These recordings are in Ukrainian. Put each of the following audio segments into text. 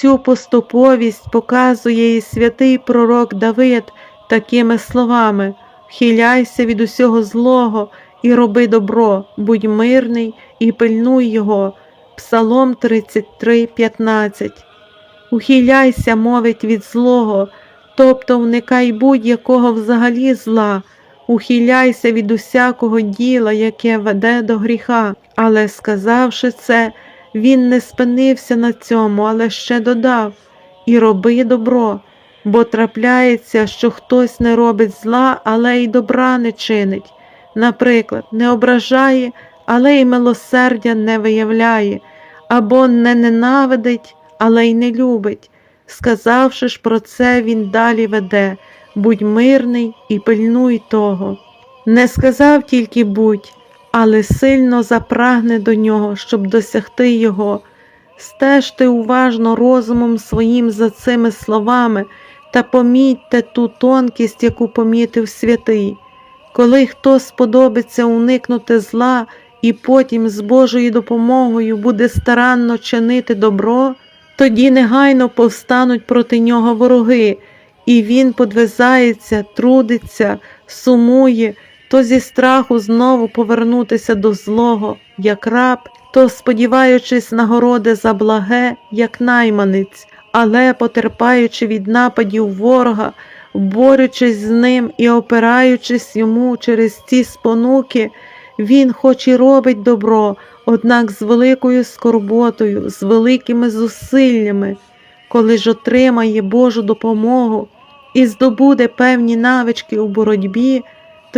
цю поступовість показує і святий пророк Давид такими словами: Вхиляйся від усього злого і роби добро, будь мирний і пильнуй його. Псалом 33, 15. Ухиляйся, мовить від злого, тобто вникай будь-якого взагалі зла, ухиляйся від усякого діла, яке веде до гріха. Але, сказавши це, він не спинився на цьому, але ще додав і роби добро, бо трапляється, що хтось не робить зла, але й добра не чинить. Наприклад, не ображає, але й милосердя не виявляє, або не ненавидить, але й не любить. Сказавши ж про це, він далі веде будь мирний і пильнуй того. Не сказав тільки будь, але сильно запрагне до нього, щоб досягти його. Стежте уважно розумом своїм за цими словами та помітьте ту тонкість, яку помітив святий. Коли хто сподобиться уникнути зла і потім з Божою допомогою буде старанно чинити добро, тоді негайно повстануть проти нього вороги, і він подвизається, трудиться, сумує, то зі страху знову повернутися до злого, як раб, то сподіваючись нагороди за благе, як найманець, але потерпаючи від нападів ворога, борючись з ним і опираючись йому через ці спонуки, він хоч і робить добро, однак з великою скорботою, з великими зусиллями, коли ж отримає Божу допомогу і здобуде певні навички у боротьбі,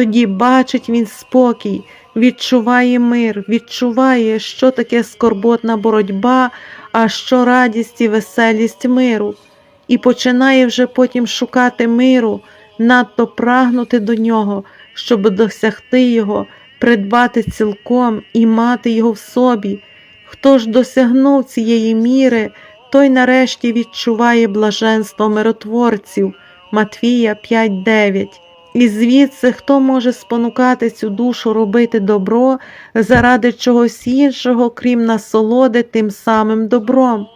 тоді бачить він спокій, відчуває мир, відчуває, що таке скорботна боротьба, а що радість і веселість миру, і починає вже потім шукати миру, надто прагнути до нього, щоб досягти його, придбати цілком і мати його в собі. Хто ж досягнув цієї міри, той нарешті відчуває блаженство миротворців. Матвія 5.9. І звідси хто може спонукати цю душу робити добро заради чогось іншого, крім насолоди тим самим добром?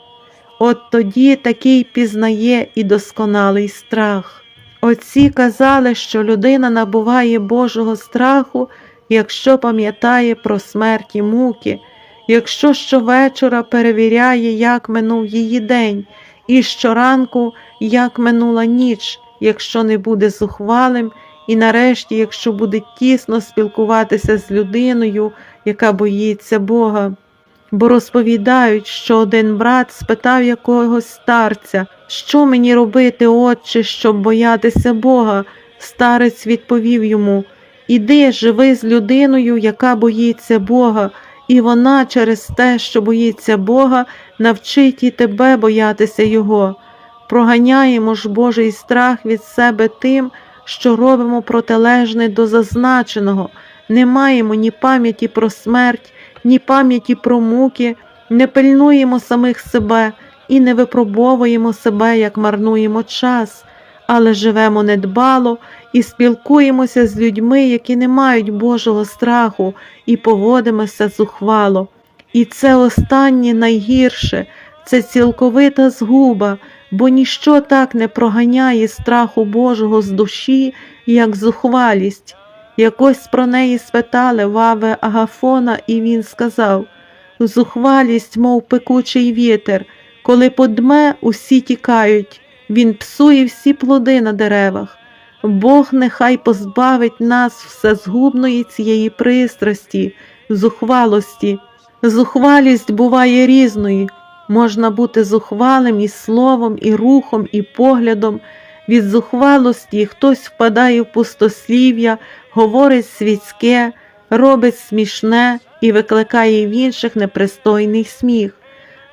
От тоді такий пізнає і досконалий страх. Отці казали, що людина набуває Божого страху, якщо пам'ятає про смерть і муки, якщо щовечора перевіряє, як минув її день, і щоранку, як минула ніч, якщо не буде зухвалим, і нарешті, якщо буде тісно спілкуватися з людиною, яка боїться Бога. Бо розповідають, що один брат спитав якогось старця, що мені робити, отче, щоб боятися Бога. Старець відповів йому Іди, живи з людиною, яка боїться Бога, і вона через те, що боїться Бога, навчить і тебе боятися Його. Проганяємо ж Божий страх від себе тим, що робимо протилежне до зазначеного, не маємо ні пам'яті про смерть, ні пам'яті про муки, не пильнуємо самих себе і не випробовуємо себе, як марнуємо час, але живемо недбало і спілкуємося з людьми, які не мають Божого страху, і поводимося зухвало. І це останнє найгірше, це цілковита згуба, бо ніщо так не проганяє страху Божого з душі, як зухвалість. Якось про неї спитали Ваве Агафона, і він сказав Зухвалість, мов пекучий вітер, коли подме, усі тікають, він псує всі плоди на деревах. Бог нехай позбавить нас всезгубної цієї пристрасті, зухвалості. Зухвалість буває різною. Можна бути зухвалим і словом, і рухом, і поглядом. Від зухвалості хтось впадає в пустослів'я, говорить світське, робить смішне і викликає в інших непристойний сміх.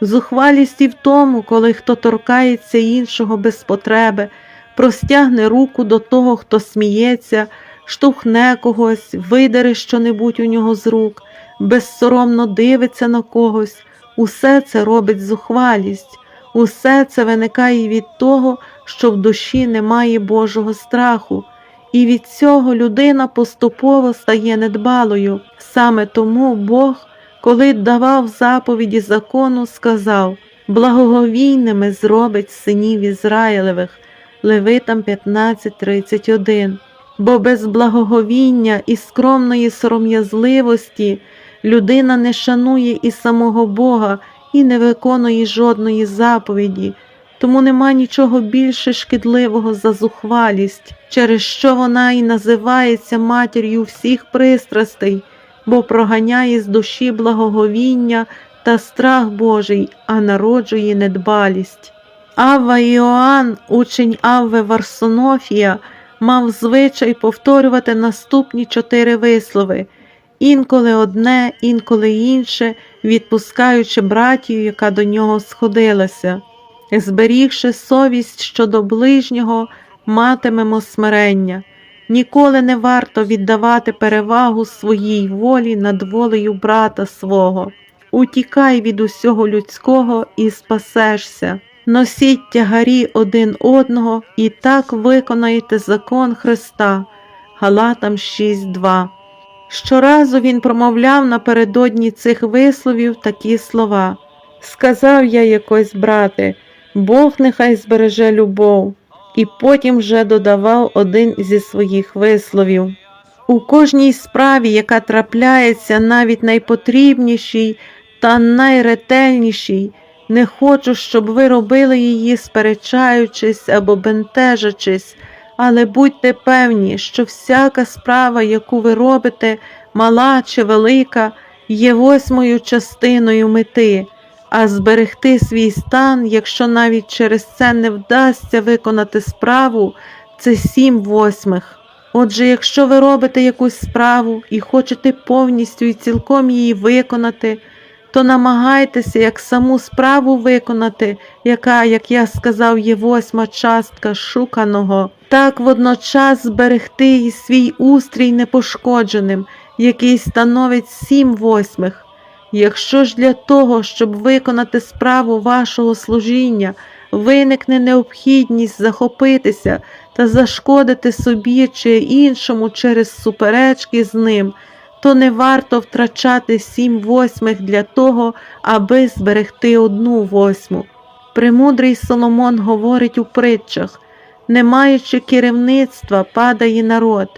Зухвалість і в тому, коли хто торкається іншого без потреби, простягне руку до того, хто сміється, штовхне когось, видере щонебудь у нього з рук, безсоромно дивиться на когось. Усе це робить зухвалість, усе це виникає від того, що в душі немає Божого страху, і від цього людина поступово стає недбалою. Саме тому Бог, коли давав заповіді закону, сказав благоговійними зробить синів Ізраїлевих. Левитам 15.31 Бо без благоговіння і скромної сором'язливості людина не шанує і самого Бога і не виконує жодної заповіді, тому нема нічого більше шкідливого за зухвалість, через що вона і називається матір'ю всіх пристрастей, бо проганяє з душі благоговіння та страх Божий, а народжує недбалість. Авва Іоанн, учень Авве Варсонофія, мав звичай повторювати наступні чотири вислови, інколи одне, інколи інше, відпускаючи братію, яка до нього сходилася. Зберігши совість щодо ближнього, матимемо смирення. Ніколи не варто віддавати перевагу своїй волі над волею брата свого. Утікай від усього людського і спасешся. Носіть тягарі один одного і так виконаєте закон Христа. Галатам 6.2 Щоразу він промовляв напередодні цих висловів такі слова. Сказав я якось, брате, Бог нехай збереже любов, і потім вже додавав один зі своїх висловів. У кожній справі, яка трапляється навіть найпотрібнішій та найретельнішій, не хочу, щоб ви робили її, сперечаючись або бентежачись, але будьте певні, що всяка справа, яку ви робите, мала чи велика, є восьмою частиною мети, а зберегти свій стан, якщо навіть через це не вдасться виконати справу, це сім восьмих. Отже, якщо ви робите якусь справу і хочете повністю і цілком її виконати, то намагайтеся як саму справу виконати, яка, як я сказав, є восьма частка шуканого, так водночас зберегти і свій устрій непошкодженим, який становить сім восьмих. Якщо ж для того, щоб виконати справу вашого служіння, виникне необхідність захопитися та зашкодити собі чи іншому через суперечки з ним, то не варто втрачати сім восьмих для того, аби зберегти одну восьму. Премудрий Соломон говорить у притчах не маючи керівництва, падає народ,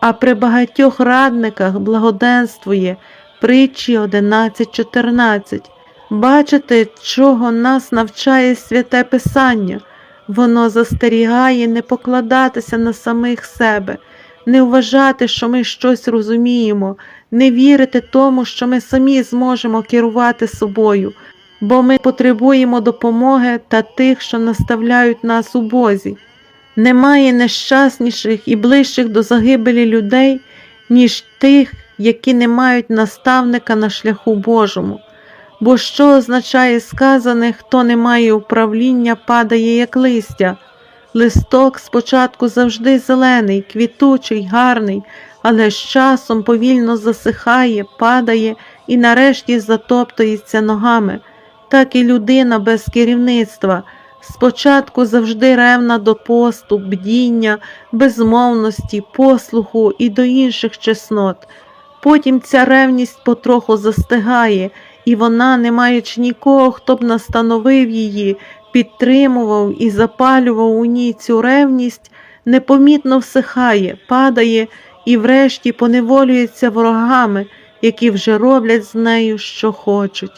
а при багатьох радниках благоденствує притчі 11.14. Бачите, чого нас навчає святе Писання. Воно застерігає не покладатися на самих себе, не вважати, що ми щось розуміємо, не вірити тому, що ми самі зможемо керувати собою, бо ми потребуємо допомоги та тих, що наставляють нас у Бозі. Немає нещасніших і ближчих до загибелі людей, ніж тих, які не мають наставника на шляху Божому. Бо що означає сказане, хто не має управління, падає, як листя. Листок спочатку завжди зелений, квітучий, гарний, але з часом повільно засихає, падає і нарешті затоптується ногами, так і людина без керівництва. Спочатку завжди ревна до посту, бдіння, безмовності, послуху і до інших чеснот. Потім ця ревність потроху застигає, і вона, не маючи нікого, хто б настановив її, підтримував і запалював у ній цю ревність, непомітно всихає, падає і врешті поневолюється ворогами, які вже роблять з нею, що хочуть.